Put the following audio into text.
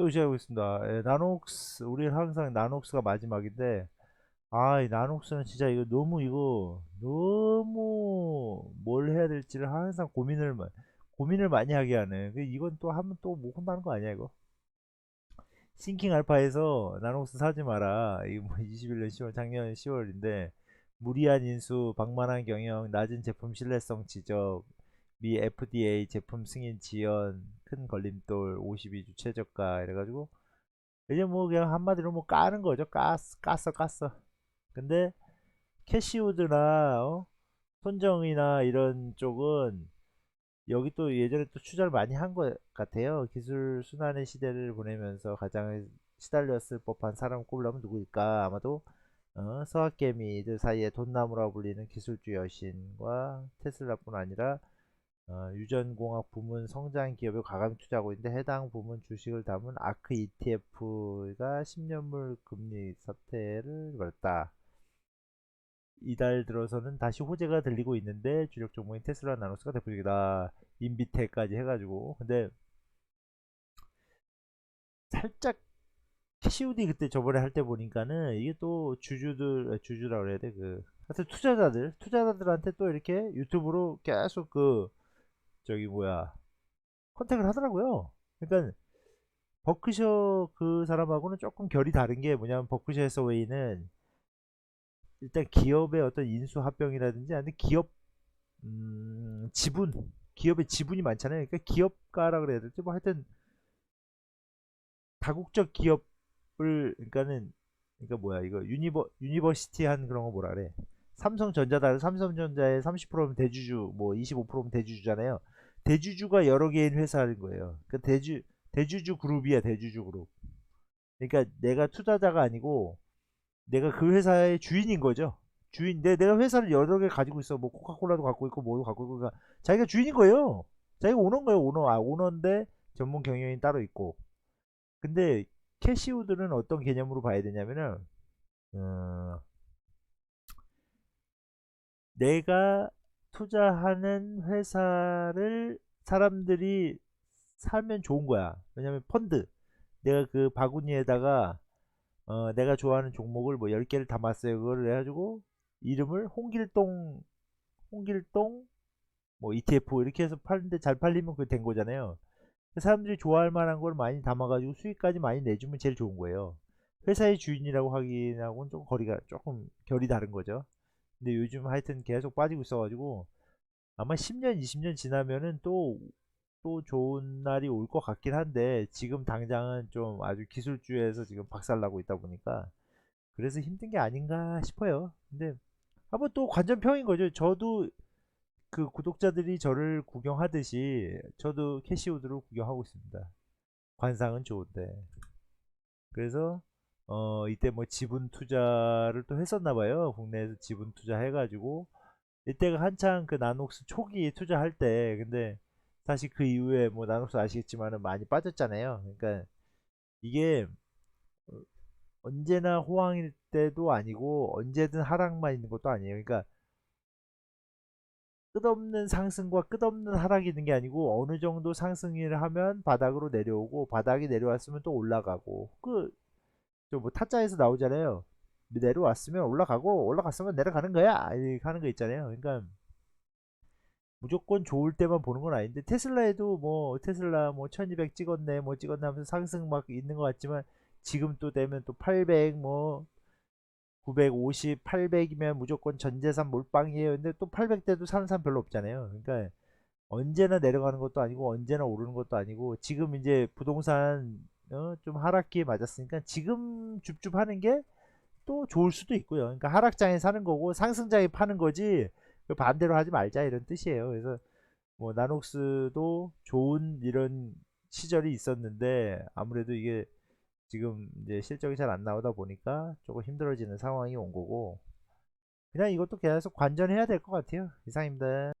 또 시작하고 있습니다. 예, 나녹스, 우리 항상 나녹스가 마지막인데, 아, 이 나녹스는 진짜 이거 너무 이거, 너무 뭘 해야 될지를 항상 고민을, 마- 고민을 많이 하게 하는. 그 이건 또 하면 또못 혼나는 거 아니야, 이거? 싱킹 알파에서 나녹스 사지 마라. 이거 뭐 21년 10월, 작년 10월인데, 무리한 인수, 방만한 경영, 낮은 제품 신뢰성 지적, 미 FDA 제품 승인 지연, 큰 걸림돌, 52주 최저가 이래가지고 이제 뭐 그냥 한마디로 뭐 까는 거죠. 깠, 깠어, 깠어. 근데 캐시우드나 어? 손정이나 이런 쪽은 여기 또 예전에 또 투자를 많이 한 것 같아요. 기술 순환의 시대를 보내면서 가장 시달렸을 법한 사람 꼽으려면 누구일까? 아마도 어, 서학개미들 사이에 돈나무라 불리는 기술주 여신과 테슬라뿐 아니라 어, 유전공학 부문 성장 기업에 과감히 투자하고 있는데 해당 부문 주식을 담은 아크 ETF가 10년물 금리 사태를 벌였다. 이달 들어서는 다시 호재가 들리고 있는데 주력 종목인 테슬라 나노스가 대표적이다. 인비테까지 해가지고 근데 살짝 COD 그때 저번에 할 때 보니까는 이게 또 주주들 아, 주주라 그래야 돼 그 하여튼 투자자들 투자자들한테 또 이렇게 유튜브로 계속 그 저기 뭐야 컨택을 하더라고요. 그러니까 버크셔 그 사람하고는 조금 결이 다른 게 뭐냐면 버크셔 해서웨이는 일단 기업의 어떤 인수 합병이라든지 아니면 기업 음, 지분 기업의 지분이 많잖아요. 그러니까 기업가라 그래야 될지 뭐 하여튼 다국적 기업을 그러니까는 그러니까 뭐야 이거 유니버 유니버시티한 그런 거 뭐라 그래 삼성전자다 삼성전자의 30%면 대주주 뭐 25%면 대주주잖아요 대주주가 여러 개인 회사인 거예요. 그 대주 대주주 그룹이야 대주주 그룹. 그러니까 내가 투자자가 아니고 내가 그 회사의 주인인 거죠. 주인 내, 내가 회사를 여러 개 가지고 있어. 뭐 코카콜라도 갖고 있고 뭐도 갖고 있고. 그러니까 자기가 주인인 거예요. 자기가 오너인 거예요 오너. 아 오너인데 전문 경영인 따로 있고. 근데 캐시우드는 어떤 개념으로 봐야 되냐면은 어, 내가 투자하는 회사를 사람들이 살면 좋은 거야. 왜냐면 펀드. 내가 그 바구니에다가 어, 내가 좋아하는 종목을 뭐 10개를 담았어요. 그걸 해가지고 이름을 홍길동 홍길동 뭐 ETF 이렇게 해서 팔는데 잘 팔리면 그게 된 거잖아요. 사람들이 좋아할 만한 걸 많이 담아가지고 수익까지 많이 내주면 제일 좋은 거예요. 회사의 주인이라고 하기하고는 좀 거리가 조금 결이 다른 거죠. 근데 요즘 하여튼 계속 빠지고 있어가지고 아마 10년, 20년 지나면은 또, 또 좋은 날이 올 것 같긴 한데 지금 당장은 좀 아주 기술주에서 지금 박살나고 있다 보니까 그래서 힘든 게 아닌가 싶어요. 근데 한번 또 관전평인 거죠. 저도 그 구독자들이 저를 구경하듯이 저도 캐시우드를 구경하고 있습니다. 관상은 좋은데. 그래서 어 이때 뭐 지분 투자를 또 했었나 봐요. 국내에서 지분 투자 해가지고 이때가 한창 그 나녹스 초기 투자할 때 근데 사실 그 이후에 뭐 나녹스 아시겠지만은 많이 빠졌잖아요. 그러니까 이게 어, 언제나 호황일 때도 아니고 언제든 하락만 있는 것도 아니에요. 그러니까 끝없는 상승과 끝없는 하락이 있는 게 아니고 어느 정도 상승을 하면 바닥으로 내려오고 바닥이 내려왔으면 또 올라가고 그 저뭐 타짜에서 나오잖아요. 내려왔으면 올라가고 올라갔으면 내려가는 거야 이렇게 하는 거 있잖아요. 그러니까 무조건 좋을 때만 보는 건 아닌데 테슬라에도 뭐 테슬라 뭐 1200 찍었네 뭐 찍었네 하면서 상승 막 있는 것 같지만 지금 또 되면 또 800 뭐 950, 800이면 무조건 전재산 몰빵이에요. 근데 또 800대도 사는 사람 별로 없잖아요. 그러니까 언제나 내려가는 것도 아니고 언제나 오르는 것도 아니고 지금 이제 부동산 어, 좀 하락기에 맞았으니까 지금 줍줍 하는 게 또 좋을 수도 있고요. 그러니까 하락장에 사는 거고 상승장에 파는 거지 그 반대로 하지 말자 이런 뜻이에요. 그래서 뭐 나녹스도 좋은 이런 시절이 있었는데 아무래도 이게 지금 이제 실적이 잘 안 나오다 보니까 조금 힘들어지는 상황이 온 거고 그냥 이것도 계속 관전해야 될 것 같아요. 이상입니다.